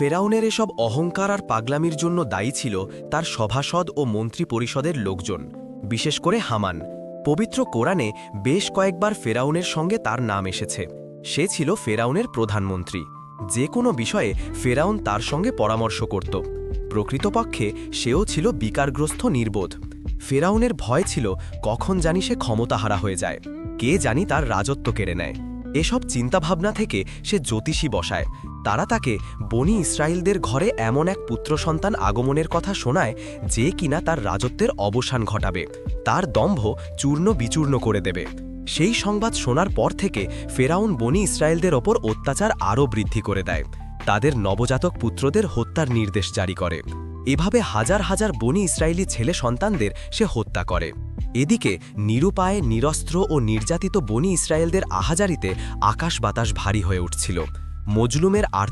ফেরাউনের এসব অহংকার আর পাগলামির জন্য দায়ী ছিল তার সভাসদ ও মন্ত্রী পরিষদের লোকজন, বিশেষ করে হামান। পবিত্র কোরআনে বেশ কয়েকবার ফেরাউনের সঙ্গে তার নাম এসেছে। সে ছিল ফেরাউনের প্রধানমন্ত্রী। যে কোনো বিষয়ে ফেরাউন তার সঙ্গে পরামর্শ করত। প্রকৃতপক্ষে সেও ছিল বিকারগ্রস্ত নির্বোধ। ফেরাউনের ভয় ছিল কখন জানি সে ক্ষমতাহারা হয়ে যায়। কে জানি তার রাজত্ব কেড়ে নেয়। এসব চিন্তাভাবনা থেকে সে জ্যোতিষী বসায়। তারা তাকে বনি ইসরায়েলদের ঘরে এমন এক পুত্র সন্তান আগমনের কথা শোনায় যে কিনা তার রাজত্বের অবসান ঘটাবে। তার দম্ভ চূর্ণ বিচূর্ণ করে দেবে। সেই সংবাদ শোনার পর থেকে ফেরাউন বনি ইসরায়েলদের ওপর অত্যাচার আরও বৃদ্ধি করে দেয়। তাদের নবজাতক পুত্রদের হত্যার নির্দেশ জারি করে। এভাবে হাজার হাজার বনি ইসরায়েলি ছেলে সন্তানদের সে হত্যা করে। এদিকে নিরুপায়ে, নিরস্ত্র ও নির্যাতিত বনি ইসরায়েলদের আহাজারিতে আকাশ বাতাস ভারী হয়ে উঠছিল। মজলুমের আর্ত